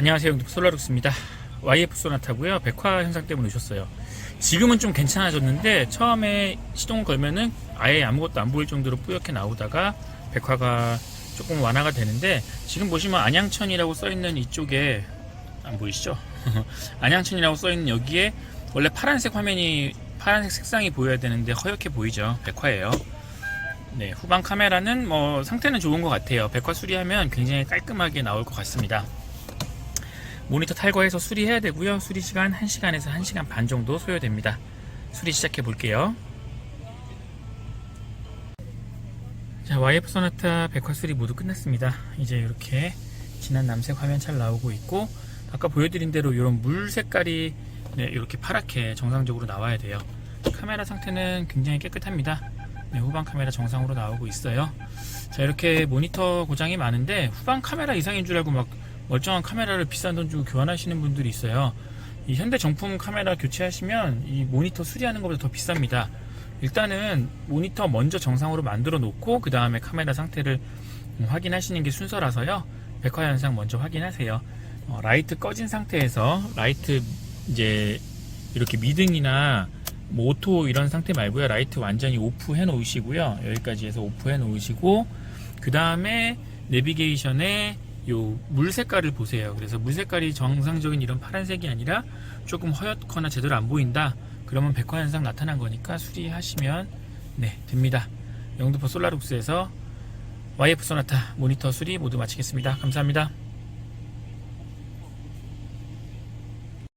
안녕하세요. 영등 솔라룩스입니다. YF 소나타고요. 백화 현상 때문에 오셨어요. 지금은 좀 괜찮아졌는데 처음에 시동을 걸면은 아예 아무것도 안 보일 정도로 뿌옇게 나오다가 백화가 조금 완화가 되는데 지금 보시면 안양천이라고 써 있는 이쪽에 안 보이시죠? 안양천이라고 써 있는 여기에 원래 파란색 화면이 파란색 색상이 보여야 되는데 허옇게 보이죠. 백화예요. 네, 후방 카메라는 뭐 상태는 좋은 것 같아요. 백화 수리하면 굉장히 깔끔하게 나올 것 같습니다. 모니터 탈거해서 수리해야 되고요. 수리 시간 1시간에서 1시간 반 정도 소요됩니다. 수리 시작해 볼게요. 자, YF 소나타 백화 수리 모두 끝났습니다. 이제 이렇게 진한 남색 화면 잘 나오고 있고 아까 보여드린 대로 이런 물 색깔이 네, 이렇게 파랗게 정상적으로 나와야 돼요. 카메라 상태는 굉장히 깨끗합니다. 네, 후방 카메라 정상으로 나오고 있어요. 자, 이렇게 모니터 고장이 많은데 후방 카메라 이상인 줄 알고 막 멀쩡한 카메라를 비싼 돈 주고 교환하시는 분들이 있어요. 이 현대 정품 카메라 교체하시면 이 모니터 수리하는 것보다 더 비쌉니다. 일단은 모니터 먼저 정상으로 만들어 놓고 그 다음에 카메라 상태를 음, 확인하시는 게 순서라서요. 백화 현상 먼저 확인하세요. 어, 라이트 꺼진 상태에서 라이트 이제 이렇게 미등이나 뭐 오토 이런 상태 말고요. 라이트 완전히 오프 해 놓으시고요. 여기까지 해서 오프 해 놓으시고 그 다음에 내비게이션에 요 물 색깔을 보세요. 그래서 물 색깔이 정상적인 이런 파란색이 아니라 조금 허옇거나 제대로 안 보인다. 그러면 백화 현상 나타난 거니까 수리하시면 네 됩니다. 영등포 솔라룩스에서 YF 소나타 모니터 수리 모두 마치겠습니다. 감사합니다.